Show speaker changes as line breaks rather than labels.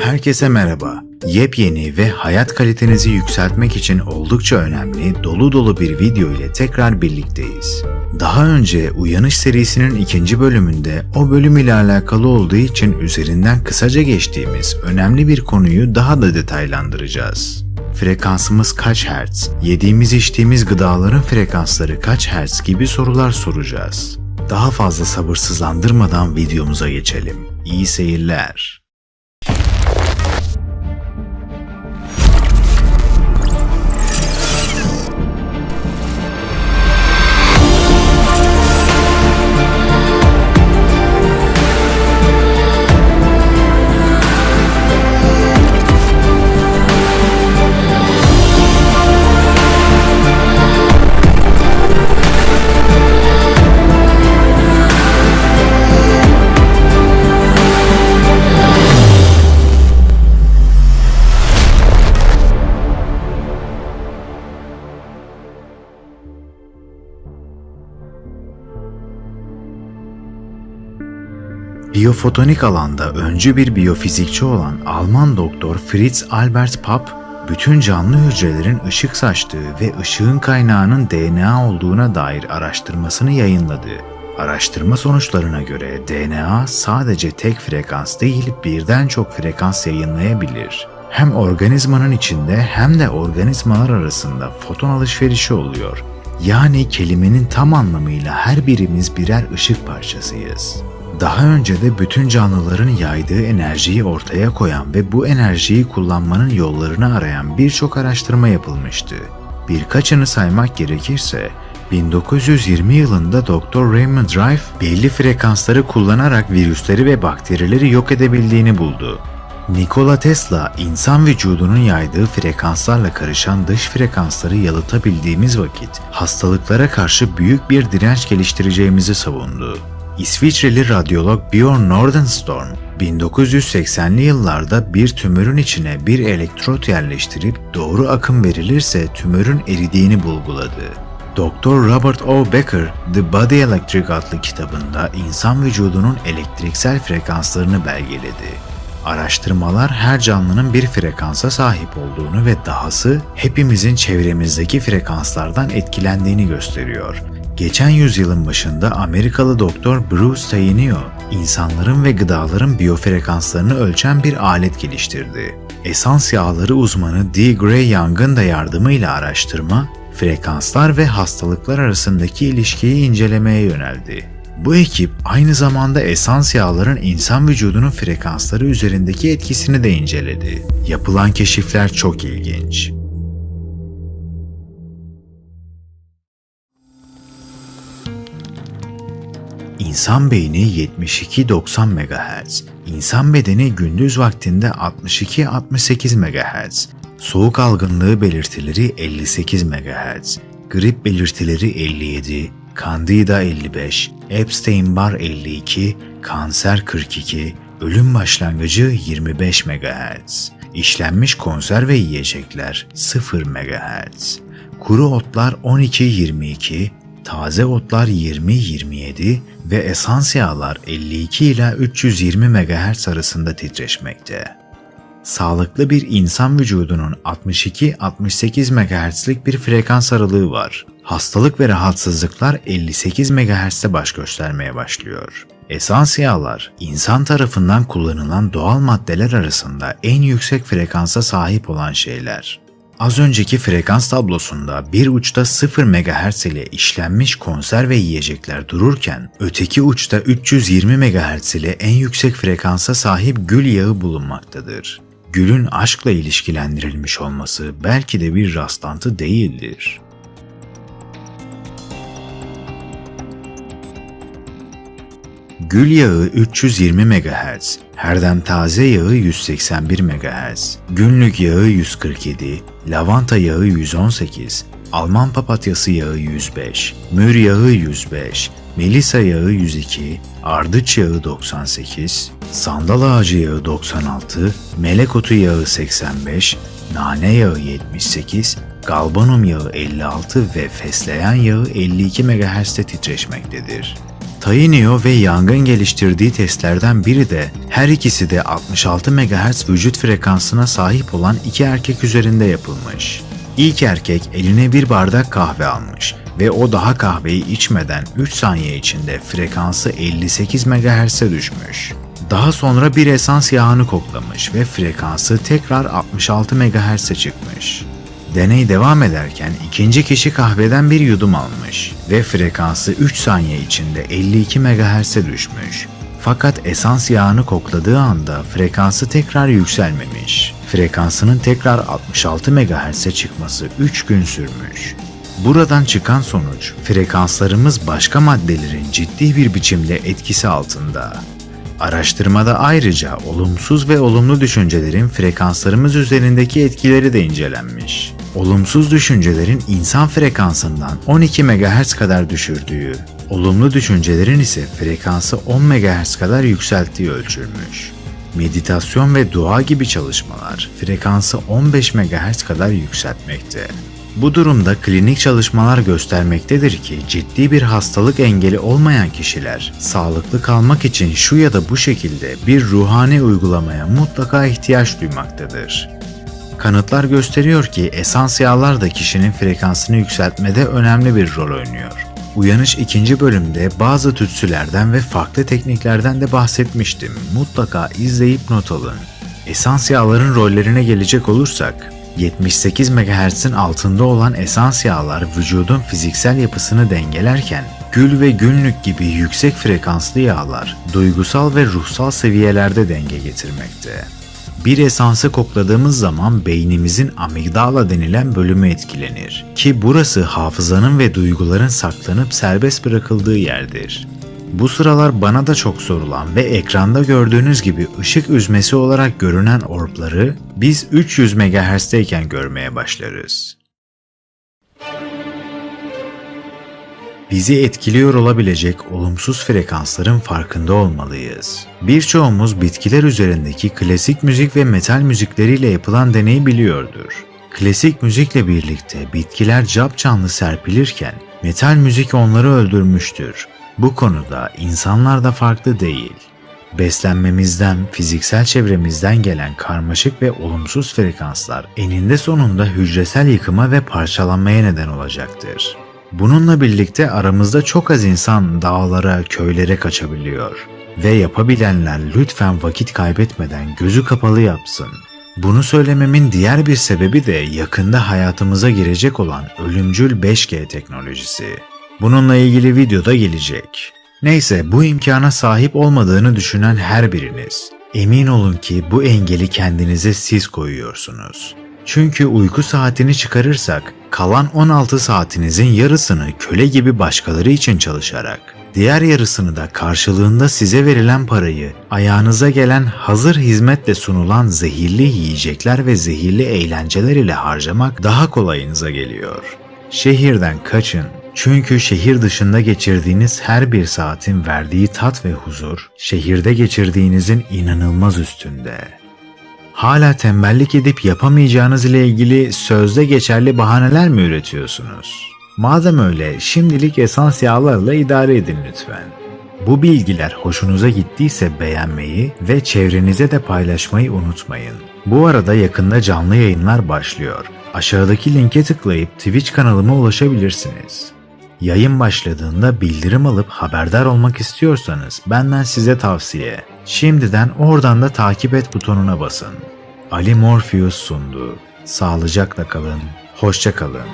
Herkese merhaba. Yepyeni ve hayat kalitenizi yükseltmek için oldukça önemli, dolu dolu bir video ile tekrar birlikteyiz. Daha önce Uyanış serisinin ikinci bölümünde o bölüm ile alakalı olduğu için üzerinden kısaca geçtiğimiz önemli bir konuyu daha da detaylandıracağız. Frekansımız kaç hertz, yediğimiz içtiğimiz gıdaların frekansları kaç hertz gibi sorular soracağız. Daha fazla sabırsızlandırmadan videomuza geçelim. İyi seyirler. Biyofotonik alanda öncü bir biyofizikçi olan Alman doktor Fritz Albert Papp, bütün canlı hücrelerin ışık saçtığı ve ışığın kaynağının DNA olduğuna dair araştırmasını yayınladı. Araştırma sonuçlarına göre DNA sadece tek frekans değil birden çok frekans yayınlayabilir. Hem organizmanın içinde hem de organizmalar arasında foton alışverişi oluyor. Yani kelimenin tam anlamıyla her birimiz birer ışık parçasıyız. Daha önce de bütün canlıların yaydığı enerjiyi ortaya koyan ve bu enerjiyi kullanmanın yollarını arayan birçok araştırma yapılmıştı. Birkaçını saymak gerekirse 1920 yılında Dr. Raymond Rife belli frekansları kullanarak virüsleri ve bakterileri yok edebildiğini buldu. Nikola Tesla, insan vücudunun yaydığı frekanslarla karışan dış frekansları yalıtabildiğimiz vakit hastalıklara karşı büyük bir direnç geliştireceğimizi savundu. İsviçreli radyolog Björn Nordenstrom, 1980'li yıllarda bir tümörün içine bir elektrot yerleştirip doğru akım verilirse tümörün eridiğini bulguladı. Dr. Robert O. Becker, The Body Electric adlı kitabında insan vücudunun elektriksel frekanslarını belgeledi. Araştırmalar her canlının bir frekansa sahip olduğunu ve dahası hepimizin çevremizdeki frekanslardan etkilendiğini gösteriyor. Geçen yüzyılın başında Amerikalı doktor Bruce Tainio, insanların ve gıdaların biyofrekanslarını ölçen bir alet geliştirdi. Esans yağları uzmanı D. Gray Young'ın da yardımıyla araştırma, frekanslar ve hastalıklar arasındaki ilişkiyi incelemeye yöneldi. Bu ekip aynı zamanda esans yağların insan vücudunun frekansları üzerindeki etkisini de inceledi. Yapılan keşifler çok ilginç. İnsan beyni 72-90 MHz, insan bedeni gündüz vaktinde 62-68 MHz, soğuk algınlığı belirtileri 58 MHz, grip belirtileri 57, Candida 55, Epstein-Barr 52, kanser 42, ölüm başlangıcı 25 MHz, işlenmiş konserve yiyecekler 0 MHz, kuru otlar 12-22, taze otlar 20-27 ve esans yağlar 52 ila 320 MHz arasında titreşmekte. Sağlıklı bir insan vücudunun 62-68 MHz'lik bir frekans aralığı var. Hastalık ve rahatsızlıklar 58 MHz'de baş göstermeye başlıyor. Esans yağlar, insan tarafından kullanılan doğal maddeler arasında en yüksek frekansa sahip olan şeyler. Az önceki frekans tablosunda bir uçta 0 MHz ile işlenmiş konserve yiyecekler dururken öteki uçta 320 MHz ile en yüksek frekansa sahip gül yağı bulunmaktadır. Gülün aşkla ilişkilendirilmiş olması belki de bir rastlantı değildir. Gül yağı 320 MHz, herdem taze yağı 181 MHz, günlük yağı 147, lavanta yağı 118, Alman papatyası yağı 105, mür yağı 105, melisa yağı 102, ardıç yağı 98, sandal ağacı yağı 96, melek otu yağı 85, nane yağı 78, galbanum yağı 56 ve fesleğen yağı 52 MHz'de titreşmektedir. Tainio ve Young'ın geliştirdiği testlerden biri de her ikisi de 66 MHz vücut frekansına sahip olan iki erkek üzerinde yapılmış. İlk erkek eline bir bardak kahve almış ve o daha kahveyi içmeden 3 saniye içinde frekansı 58 MHz'e düşmüş. Daha sonra bir esans yağını koklamış ve frekansı tekrar 66 MHz'e çıkmış. Deney devam ederken ikinci kişi kahveden bir yudum almış ve frekansı 3 saniye içinde 52 MHz'e düşmüş. Fakat esans yağını kokladığı anda frekansı tekrar yükselmemiş. Frekansının tekrar 66 MHz'e çıkması 3 gün sürmüş. Buradan çıkan sonuç, frekanslarımız başka maddelerin ciddi bir biçimde etkisi altında. Araştırmada ayrıca olumsuz ve olumlu düşüncelerin frekanslarımız üzerindeki etkileri de incelenmiş. Olumsuz düşüncelerin insan frekansından 12 MHz kadar düşürdüğü, olumlu düşüncelerin ise frekansı 10 MHz kadar yükselttiği ölçülmüş. Meditasyon ve dua gibi çalışmalar frekansı 15 MHz kadar yükseltmekte. Bu durumda klinik çalışmalar göstermektedir ki ciddi bir hastalık engeli olmayan kişiler sağlıklı kalmak için şu ya da bu şekilde bir ruhani uygulamaya mutlaka ihtiyaç duymaktadır. Kanıtlar gösteriyor ki esans yağlar da kişinin frekansını yükseltmede önemli bir rol oynuyor. Uyanış ikinci bölümde bazı tütsülerden ve farklı tekniklerden de bahsetmiştim. Mutlaka izleyip not alın. Esans yağların rollerine gelecek olursak, 78 MHz'in altında olan esans yağlar vücudun fiziksel yapısını dengelerken, gül ve günlük gibi yüksek frekanslı yağlar duygusal ve ruhsal seviyelerde denge getirmekte. Bir esansı kokladığımız zaman beynimizin amigdala denilen bölümü etkilenir ki burası hafızanın ve duyguların saklanıp serbest bırakıldığı yerdir. Bu sıralar bana da çok sorulan ve ekranda gördüğünüz gibi ışık üzmesi olarak görünen orbları biz 300 MHz'teyken görmeye başlarız. Bizi etkiliyor olabilecek olumsuz frekansların farkında olmalıyız. Birçoğumuz bitkiler üzerindeki klasik müzik ve metal müzikleriyle yapılan deneyi biliyordur. Klasik müzikle birlikte bitkiler cap canlı serpilirken metal müzik onları öldürmüştür. Bu konuda insanlar da farklı değil. Beslenmemizden, fiziksel çevremizden gelen karmaşık ve olumsuz frekanslar eninde sonunda hücresel yıkıma ve parçalanmaya neden olacaktır. Bununla birlikte aramızda çok az insan dağlara, köylere kaçabiliyor. Ve yapabilenler lütfen vakit kaybetmeden gözü kapalı yapsın. Bunu söylememin diğer bir sebebi de yakında hayatımıza girecek olan ölümcül 5G teknolojisi. Bununla ilgili videoda gelecek. Neyse bu imkana sahip olmadığını düşünen her biriniz, emin olun ki bu engeli kendinize siz koyuyorsunuz. Çünkü uyku saatini çıkarırsak kalan 16 saatinizin yarısını köle gibi başkaları için çalışarak, diğer yarısını da karşılığında size verilen parayı ayağınıza gelen hazır hizmetle sunulan zehirli yiyecekler ve zehirli eğlenceler ile harcamak daha kolayınıza geliyor. Şehirden kaçın. Çünkü şehir dışında geçirdiğiniz her bir saatin verdiği tat ve huzur, şehirde geçirdiğinizin inanılmaz üstünde. Hala tembellik edip yapamayacağınız ile ilgili sözde geçerli bahaneler mi üretiyorsunuz? Madem öyle şimdilik esans yağlarla idare edin lütfen. Bu bilgiler hoşunuza gittiyse beğenmeyi ve çevrenize de paylaşmayı unutmayın. Bu arada yakında canlı yayınlar başlıyor. Aşağıdaki linke tıklayıp Twitch kanalıma ulaşabilirsiniz. Yayın başladığında bildirim alıp haberdar olmak istiyorsanız benden size tavsiye. Şimdiden oradan da takip et butonuna basın. Ali Morpheus sundu. Sağlıcakla kalın, hoşça kalın.